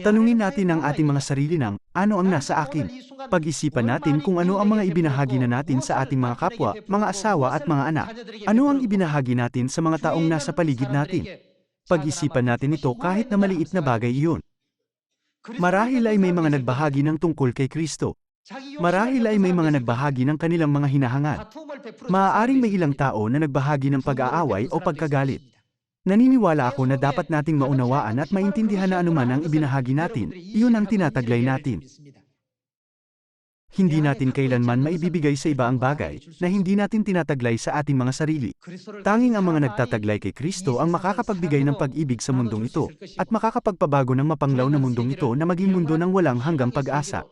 Tanungin natin ang ating mga sarili ng, ano ang nasa akin? Pag-isipan natin kung ano ang mga ibinahagi na natin sa ating mga kapwa, mga asawa at mga anak. Ano ang ibinahagi natin sa mga taong nasa paligid natin? Pag-isipan natin ito kahit na maliit na bagay iyon. Marahil ay may mga nagbahagi ng tungkol kay Kristo. Marahil ay may mga nagbahagi ng kanilang mga hinahangad. Maaaring may ilang tao na nagbahagi ng pag-aaway o pagkagalit. Naniniwala ako na dapat nating maunawaan at maintindihan na anuman ang ibinahagi natin, iyon ang tinataglay natin. Hindi natin kailanman maibibigay sa iba ang bagay na hindi natin tinataglay sa ating mga sarili. Tanging ang mga nagtataglay kay Kristo ang makakapagbigay ng pag-ibig sa mundong ito at makakapagpabago ng mapanglaw na mundong ito na maging mundo ng walang hanggang pag-asa.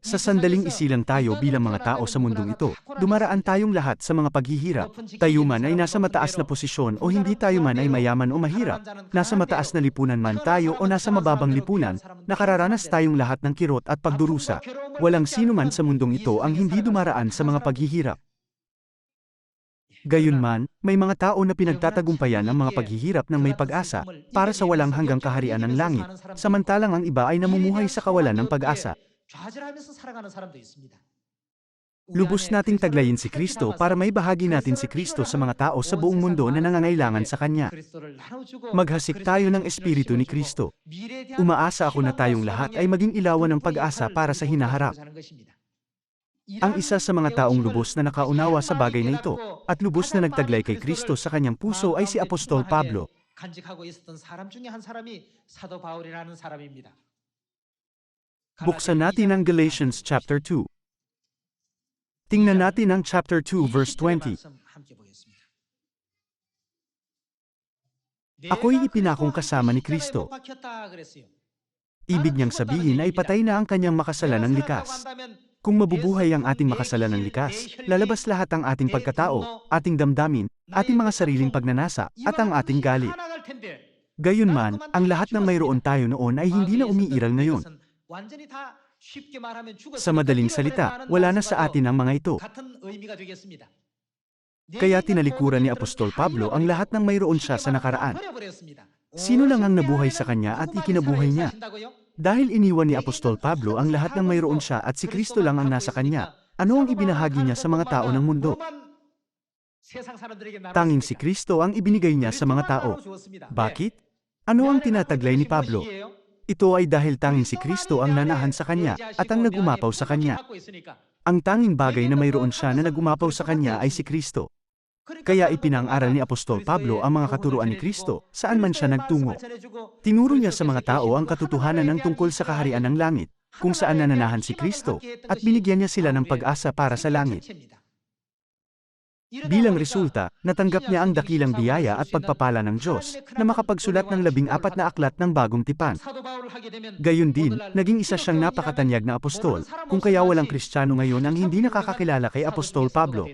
Sa sandaling isilang tayo bilang mga tao sa mundong ito, dumaraan tayong lahat sa mga paghihirap. Tayo man ay nasa mataas na posisyon o hindi tayo man ay mayaman o mahirap. Nasa mataas na lipunan man tayo o nasa mababang lipunan, nakararanas tayong lahat ng kirot at pagdurusa. Walang sino man sa mundong ito ang hindi dumaraan sa mga paghihirap. Gayunman, may mga tao na pinagtatagumpayan ang mga paghihirap ng may pag-asa para sa walang hanggang kaharian ng langit, samantalang ang iba ay namumuhay sa kawalan ng pag-asa. 좌절하면서 살아가는 사람도 있습니다. Lubos nating taglayin si Kristo para may bahagi natin si Kristo sa mga tao sa buong mundo na nangangailangan sa Kanya. Maghasik tayo ng Espiritu ni Kristo. Umaasa ako na tayong lahat ay maging ilawan ng pag-asa para sa hinaharap. Ang isa sa mga taong lubos na nakaunawa sa bagay na ito, at lubos na nagtaglay kay Kristo sa kanyang puso ay si Apostol Pablo. 간직하고 있었던 사람 중에 한 사람이 사도 바울이라는 사람입니다. Buksan natin ang Galatians chapter 2. Tingnan natin ang chapter 2 verse 20. Ako'y ipinakong kasama ni Kristo. Ibig niyang sabihin ay patay na ang kanyang makasalanang likas. Kung mabubuhay ang ating makasalanang likas, lalabas lahat ang ating pagkatao, ating damdamin, ating mga sariling pagnanasa, at ang ating galit. Gayunman, ang lahat ng mayroon tayo noon ay hindi na umiiral ngayon. Sa madaling salita, wala na sa atin ang mga ito. Kaya tinalikuran ni Apostol Pablo ang lahat ng mayroon siya sa nakaraan. Sino lang ang nabuhay sa kanya at ikinabuhay niya? Dahil iniwan ni Apostol Pablo ang lahat ng mayroon siya at si Kristo lang ang nasa kanya, ano ang ibinahagi niya sa mga tao ng mundo? Tanging si Kristo ang ibinigay niya sa mga tao. Bakit? Ano ang tinataglay ni Pablo? Ito ay dahil tanging si Kristo ang nanahan sa kanya at ang nagumapaw sa kanya. Ang tanging bagay na mayroon siya na nagumapaw sa kanya ay si Kristo. Kaya ipinang-aral ni Apostol Pablo ang mga katuruan ni Kristo, saan man siya nagtungo. Tinuro niya sa mga tao ang katotohanan ng tungkol sa kaharian ng langit, kung saan nananahan si Kristo, at binigyan niya sila ng pag-asa para sa langit. Bilang resulta, natanggap niya ang dakilang biyaya at pagpapala ng Diyos na makapagsulat ng labing apat na aklat ng bagong tipan. Gayon din, naging isa siyang napakatanyag na apostol, kung kaya walang kristyano ngayon ang hindi nakakakilala kay Apostol Pablo.